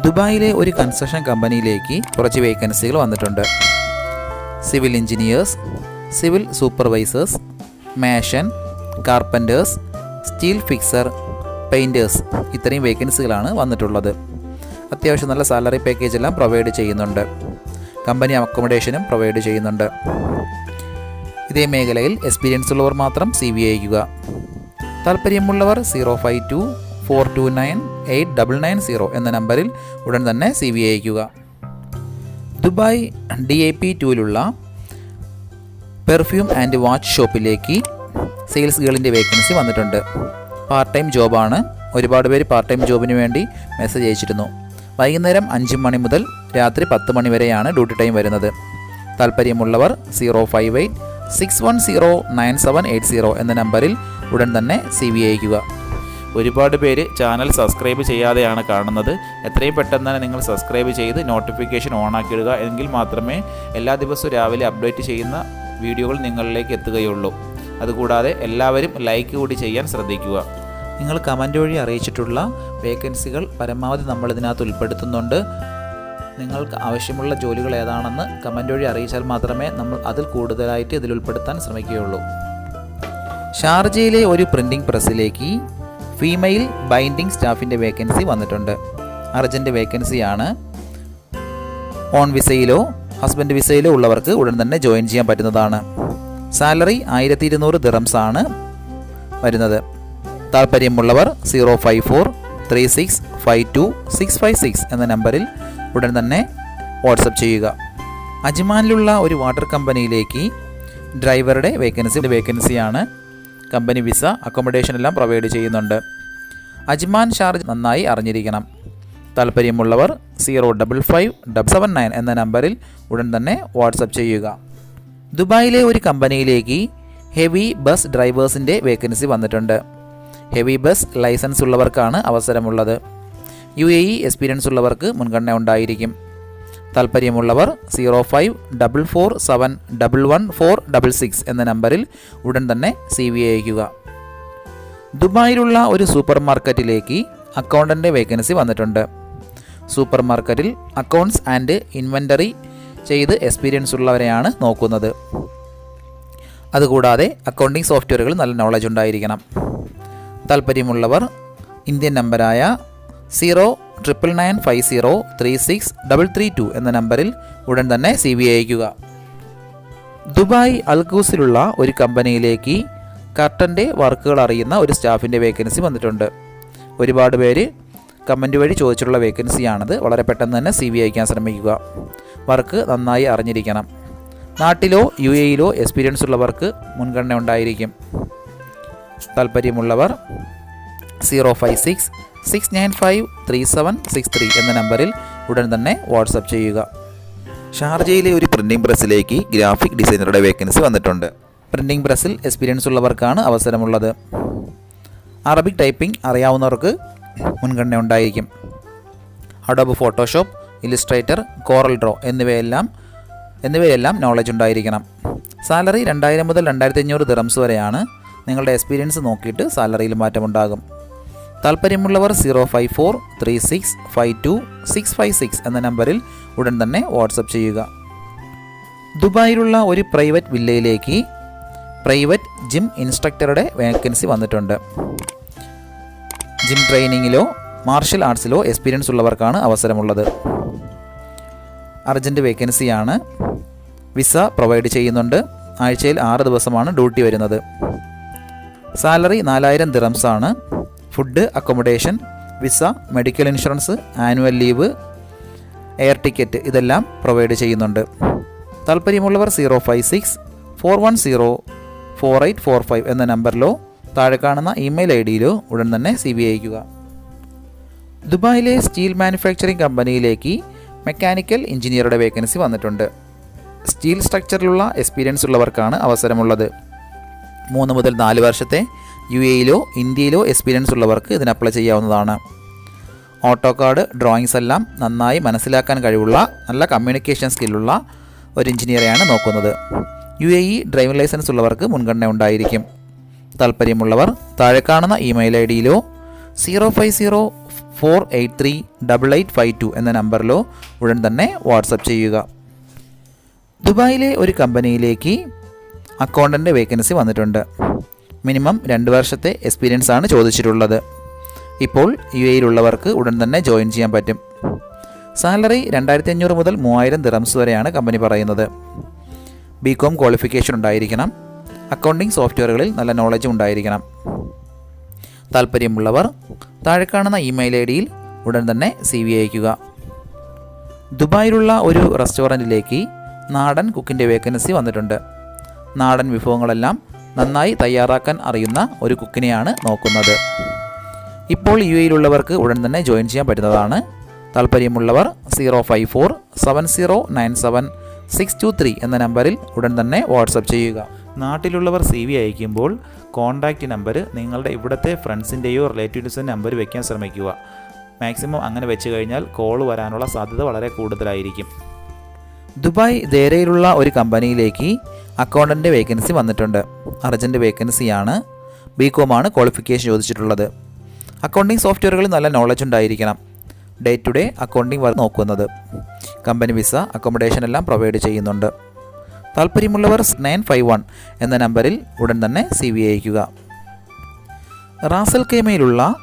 ദുബായിലെ ഒരു കൺസ്ട്രക്ഷൻ കമ്പനിയിലേക്ക് കുറച്ച് വേക്കൻസികൾ വന്നിട്ടുണ്ട്. Civil engineers civil supervisors mason carpenters steel fixer painters ഇത്രയും വേക്കൻസികളാണ് വന്നിട്ടുള്ളത്. അത്യാവശ്യം നല്ല സാലറി പാക്കേജ് എല്ലാം പ്രൊവൈഡ് ചെയ്യുന്നുണ്ട്. കമ്പനി അക്കോമഡേഷനും പ്രൊവൈഡ് ചെയ്യുന്നുണ്ട്. ഇതേ മേഖലയിൽ എക്സ്പീരിയൻസ് ഉള്ളവർ മാത്രം സി വി അയക്കുക. താല്പര്യമുള്ളവർ zero five two four two nine eight double nine zero എന്ന നമ്പറിൽ ഉടൻ തന്നെ സി വി അയക്കുക ദുബായ് ഡി ഐ പി ടുവിലുള്ള പെർഫ്യൂം ആൻഡ് വാച്ച് ഷോപ്പിലേക്ക് സെയിൽസ് ഗേളിന്റെ വേക്കൻസി വന്നിട്ടുണ്ട്. പാർട്ട് ടൈം ജോബാണ് ഒരുപാട് പേര് പാർട്ട് ടൈം ജോബിന് വേണ്ടി മെസ്സേജ് അയച്ചിരുന്നു. വൈകുന്നേരം അഞ്ച് മണി മുതൽ രാത്രി പത്ത് മണി വരെയാണ് ഡ്യൂട്ടി ടൈം വരുന്നത്. താല്പര്യമുള്ളവർ zero five eight six one zero nine seven eight zero എന്ന നമ്പറിൽ ഉടൻ തന്നെ സി വി അയക്കുക ഒരുപാട് പേര് ചാനൽ സബ്സ്ക്രൈബ് ചെയ്യാതെയാണ് കാണുന്നത്. എത്രയും പെട്ടെന്ന് തന്നെ നിങ്ങൾ സബ്സ്ക്രൈബ് ചെയ്ത് നോട്ടിഫിക്കേഷൻ ഓൺ ആക്കിയിടുക എങ്കിൽ മാത്രമേ എല്ലാ ദിവസവും രാവിലെ അപ്ഡേറ്റ് ചെയ്യുന്ന വീഡിയോകൾ നിങ്ങളിലേക്ക് എത്തുകയുള്ളൂ. അതുകൂടാതെ എല്ലാവരും ലൈക്ക് കൂടി ചെയ്യാൻ ശ്രദ്ധിക്കുക. നിങ്ങൾ കമന്റ് വഴി അറിയിച്ചിട്ടുള്ള വേക്കൻസികൾ പരമാവധി നമ്മൾ ഇതിനകത്ത് ഉൾപ്പെടുത്തുന്നുണ്ട്. നിങ്ങൾക്ക് ആവശ്യമുള്ള ജോലികൾ ഏതാണെന്ന് കമന്റ് വഴി അറിയിച്ചാൽ മാത്രമേ നമ്മൾ അതിൽ കൂടുതലായിട്ട് ഇതിൽ ഉൾപ്പെടുത്താൻ ശ്രമിക്കുകയുള്ളൂ. ഷാർജയിലെ ഒരു പ്രിന്റിംഗ് പ്രസ്സിലേക്ക് ഫീമെയിൽ ബൈൻഡിംഗ് സ്റ്റാഫിന്റെ വേക്കൻസി വന്നിട്ടുണ്ട്. അർജന്റ് വേക്കൻസിയാണ്. ഓൺ വിസയിലോ ഹസ്ബൻഡ് വിസയിലോ ഉള്ളവർക്ക് ഉടൻ തന്നെ ജോയിൻ ചെയ്യാൻ പറ്റുന്നതാണ്. സാലറി ആയിരത്തി ഇരുന്നൂറ് ദിറംസ് ആണ് വരുന്നത്. താല്പര്യമുള്ളവർ zero five four three six five two six five six എന്ന നമ്പറിൽ ഉടൻ തന്നെ വാട്സപ്പ് ചെയ്യുക. അജ്മാനിലുള്ള ഒരു വാട്ടർ കമ്പനിയിലേക്ക് ഡ്രൈവറുടെ വേക്കൻസി വേക്കൻസിയാണ് കമ്പനി വിസ അക്കോമഡേഷൻ എല്ലാം പ്രൊവൈഡ് ചെയ്യുന്നുണ്ട്. അജ്മാൻ ഷാർജ് നന്നായി അറിഞ്ഞിരിക്കണം. താല്പര്യമുള്ളവർ zero double five double seven nine എന്ന നമ്പറിൽ ഉടൻ തന്നെ വാട്സപ്പ് ചെയ്യുക. ദുബായിലെ ഒരു കമ്പനിയിലേക്ക് ഹെവി ബസ് ഡ്രൈവേഴ്സിന്റെ വേക്കൻസി വന്നിട്ടുണ്ട്. ഹെവി ബസ് ലൈസൻസ് ഉള്ളവർക്കാണ് അവസരമുള്ളത്. യു എ ഇ എക്സ്പീരിയൻസ് ഉള്ളവർക്ക് മുൻഗണന ഉണ്ടായിരിക്കും. താല്പര്യമുള്ളവർ zero five double four seven double one four double six എന്ന നമ്പറിൽ ഉടൻ തന്നെ സി വി അയക്കുക ദുബായിലുള്ള ഒരു സൂപ്പർ മാർക്കറ്റിലേക്ക് അക്കൗണ്ടന്റെ വേക്കൻസി വന്നിട്ടുണ്ട്. സൂപ്പർ മാർക്കറ്റിൽ അക്കൗണ്ട്സ് ആൻഡ് ഇൻവെന്ററി ചെയ്ത് എക്സ്പീരിയൻസ് ഉള്ളവരെയാണ് നോക്കുന്നത്. അതുകൂടാതെ അക്കൗണ്ടിംഗ് സോഫ്റ്റ്വെയറുകൾ നല്ല നോളജ് ഉണ്ടായിരിക്കണം. താല്പര്യമുള്ളവർ ഇന്ത്യൻ നമ്പറായ zero triple nine five zero three six double three two എന്ന നമ്പറിൽ ഉടൻ തന്നെ സി ബി അയക്കുക ദുബായ് അൽഗൂസിലുള്ള ഒരു കമ്പനിയിലേക്ക് കർട്ടന്റെ വർക്കുകൾ അറിയുന്ന ഒരു സ്റ്റാഫിന്റെ വേക്കൻസി വന്നിട്ടുണ്ട്. ഒരുപാട് പേര് കമന്റ് വഴി ചോദിച്ചിട്ടുള്ള വേക്കൻസിയാണത്. വളരെ പെട്ടെന്ന് തന്നെ സി ബി അയക്കാൻ ശ്രമിക്കുക. വർക്ക് നന്നായി അറിഞ്ഞിരിക്കണം. നാട്ടിലോ യു എയിലോ എക്സ്പീരിയൻസ് ഉള്ളവർക്ക് മുൻഗണന ഉണ്ടായിരിക്കും. താല്പര്യമുള്ളവർ zero five six six nine five three seven six three എന്ന നമ്പറിൽ ഉടൻ തന്നെ വാട്സപ്പ് ചെയ്യുക. ഷാർജയിലെ ഒരു പ്രിന്റിംഗ് പ്രസ്സിലേക്ക് ഗ്രാഫിക് ഡിസൈനറുടെ വേക്കൻസി വന്നിട്ടുണ്ട്. പ്രിന്റിംഗ് പ്രസ്സിൽ എക്സ്പീരിയൻസ് ഉള്ളവർക്കാണ് അവസരമുള്ളത്. അറബിക് ടൈപ്പിംഗ് അറിയാവുന്നവർക്ക് മുൻഗണന ഉണ്ടായിരിക്കും. Adobe Photoshop Illustrator Corel Draw എന്നിവയെല്ലാം എന്നിവയെല്ലാം നോളജ് ഉണ്ടായിരിക്കണം. സാലറി രണ്ടായിരം മുതൽ രണ്ടായിരത്തി അഞ്ഞൂറ് ദിറംസ് വരെയാണ്. നിങ്ങളുടെ എക്സ്പീരിയൻസ് നോക്കിയിട്ട് സാലറിയിൽ മാറ്റമുണ്ടാകും. താല്പര്യമുള്ളവർ zero five four three six five two six five six എന്ന നമ്പറിൽ ഉടൻ തന്നെ വാട്സപ്പ് ചെയ്യുക. ദുബായിലുള്ള ഒരു പ്രൈവറ്റ് വില്ലയിലേക്ക് പ്രൈവറ്റ് ജിം ഇൻസ്ട്രക്ടറുടെ വേക്കൻസി വന്നിട്ടുണ്ട്. ജിം ട്രെയിനിങ്ങിലോ മാർഷൽ ആർട്സിലോ എക്സ്പീരിയൻസ് ഉള്ളവർക്കാണ് അവസരമുള്ളത്. അർജന്റ് വേക്കൻസിയാണ് വിസ പ്രൊവൈഡ് ചെയ്യുന്നുണ്ട്. ആഴ്ചയിൽ ആറ് ദിവസമാണ് ഡ്യൂട്ടി വരുന്നത്. സാലറി നാലായിരം ദിറംസാണ്. Food accommodation visa medical insurance annual leave air ticket ഇതെല്ലാം പ്രൊവൈഡ് ചെയ്യുന്നുണ്ട്. താല്പര്യമുള്ളവർ zero five six four one zero four eight four five എന്ന നമ്പറിലോ താഴെ കാണുന്ന ഇമെയിൽ ഐ ഡിയിലോ ഉടൻ തന്നെ സി ബി അയക്കുക ദുബായിലെ സ്റ്റീൽ മാനുഫാക്ചറിംഗ് കമ്പനിയിലേക്ക് മെക്കാനിക്കൽ എഞ്ചിനീയറുടെ വേക്കൻസി വന്നിട്ടുണ്ട്. സ്റ്റീൽ സ്ട്രക്ചറിലുള്ള എക്സ്പീരിയൻസ് ഉള്ളവർക്കാണ് അവസരമുള്ളത്. മൂന്ന് മുതൽ നാല് വർഷത്തെ യു എയിലോ ഇന്ത്യയിലോ എക്സ്പീരിയൻസ് ഉള്ളവർക്ക് ഇതിന് അപ്ലൈ ചെയ്യാവുന്നതാണ്. ഓട്ടോ കാർഡ് ഡ്രോയിങ്സ് എല്ലാം നന്നായി മനസ്സിലാക്കാൻ കഴിവുള്ള നല്ല കമ്മ്യൂണിക്കേഷൻ സ്കില്ലുള്ള ഒരു എഞ്ചിനീയറെയാണ് നോക്കുന്നത്. U A E driving license ഉള്ളവർക്ക് മുൻഗണന ഉണ്ടായിരിക്കും. താല്പര്യമുള്ളവർ താഴെ കാണുന്ന email I ഡിയിലോ zero five zero four eight three double eight five two എന്ന നമ്പറിലോ ഉടൻ തന്നെ വാട്സപ്പ് ചെയ്യുക. ദുബായിലെ ഒരു കമ്പനിയിലേക്ക് അക്കൗണ്ടന്റ് വേക്കൻസി വന്നിട്ടുണ്ട്. മിനിമം രണ്ട് വർഷത്തെ എക്സ്പീരിയൻസ് ആണ് ചോദിച്ചിട്ടുള്ളത്. ഇപ്പോൾ യു എയിലുള്ളവർക്ക് ഉടൻ തന്നെ ജോയിൻ ചെയ്യാൻ പറ്റും. സാലറി രണ്ടായിരത്തി അഞ്ഞൂറ് മുതൽ മൂവായിരം ദിറംസ് വരെയാണ് കമ്പനി പറയുന്നത്. ബി കോം ക്വാളിഫിക്കേഷൻ ഉണ്ടായിരിക്കണം. അക്കൗണ്ടിംഗ് സോഫ്റ്റ്വെയറുകളിൽ നല്ല നോളജ് ഉണ്ടായിരിക്കണം. താല്പര്യമുള്ളവർ താഴെ കാണുന്ന ഇമെയിൽ ഐ ഡിയിൽ ഉടൻ തന്നെ സി വി അയക്കുക ദുബായിലുള്ള ഒരു റെസ്റ്റോറന്റിലേക്ക് നാടൻ കുക്കിന്റെ വേക്കൻസി വന്നിട്ടുണ്ട്. നാടൻ വിഭവങ്ങളെല്ലാം നന്നായി തയ്യാറാക്കാൻ അറിയുന്ന ഒരു കുക്കിനെയാണ് നോക്കുന്നത്. ഇപ്പോൾ യു എയിലുള്ളവർക്ക് ഉടൻ തന്നെ ജോയിൻ ചെയ്യാൻ പറ്റുന്നതാണ്. താല്പര്യമുള്ളവർ zero five four seven zero nine seven six two three എന്ന നമ്പറിൽ ഉടൻ തന്നെ വാട്സപ്പ് ചെയ്യുക. നാട്ടിലുള്ളവർ സി വി അയക്കുമ്പോൾ കോൺടാക്റ്റ് നമ്പർ നിങ്ങളുടെ ഇവിടുത്തെ ഫ്രണ്ട്സിന്റെയോ റിലേറ്റീവ്സിന്റെ നമ്പർ വയ്ക്കാൻ ശ്രമിക്കുക. മാക്സിമം അങ്ങനെ വെച്ച് കഴിഞ്ഞാൽ കോൾ വരാനുള്ള സാധ്യത വളരെ കൂടുതലായിരിക്കും. ദുബായ് ദേരയിലുള്ള ഒരു കമ്പനിയിലേക്ക് അക്കൗണ്ടന്റ് വേക്കൻസി വന്നിട്ടുണ്ട്. അർജന്റ് വേക്കൻസിയാണ് ബി കോമാണ് ക്വാളിഫിക്കേഷൻ ചോദിച്ചിട്ടുള്ളത്. അക്കൗണ്ടിങ് സോഫ്റ്റ്വെയറുകളിൽ നല്ല നോളജ് ഉണ്ടായിരിക്കണം. Day to day accounting work നോക്കുന്നത്. കമ്പനി വിസ അക്കോമഡേഷൻ എല്ലാം പ്രൊവൈഡ് ചെയ്യുന്നുണ്ട്. താല്പര്യമുള്ളവർ നയൻ ഫൈവ് വൺ എന്ന നമ്പറിൽ ഉടൻ തന്നെ സി വി അയക്കുക റാസൽ കേമയിലുള്ള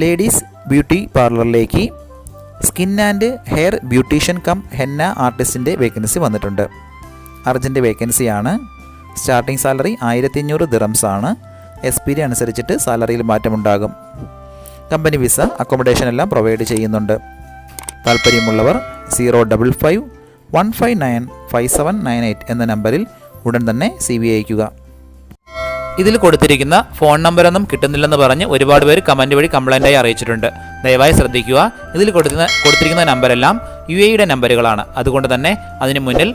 ladies beauty പാർലറിലേക്ക് skin and hair beautician cum henna ആർട്ടിസ്റ്റിന്റെ vacancy വന്നിട്ടുണ്ട്. അർജന്റ് വേക്കൻസിയാണ്. സ്റ്റാർട്ടിംഗ് സാലറി ആയിരത്തി അഞ്ഞൂറ് ദിറംസ് ആണ്. എക്സ്പീരിയൻ അനുസരിച്ചിട്ട് സാലറിയിൽ മാറ്റമുണ്ടാകും. കമ്പനി വിസ അക്കോമഡേഷൻ എല്ലാം പ്രൊവൈഡ് ചെയ്യുന്നുണ്ട്. താല്പര്യമുള്ളവർ zero double five one five nine five seven nine eight എന്ന നമ്പറിൽ ഉടൻ തന്നെ സി വി അയക്കുക ഇതിൽ കൊടുത്തിരിക്കുന്ന ഫോൺ നമ്പറൊന്നും കിട്ടുന്നില്ലെന്ന് പറഞ്ഞ് ഒരുപാട് പേര് കമന്റ് വഴി കംപ്ലൈന്റായി അറിയിച്ചിട്ടുണ്ട്. ദയവായി ശ്രദ്ധിക്കുക. ഇതിൽ കൊടുക്കുന്ന കൊടുത്തിരിക്കുന്ന നമ്പരെല്ലാം യു എയുടെ നമ്പറുകളാണ്. അതുകൊണ്ട് തന്നെ അതിന് മുന്നിൽ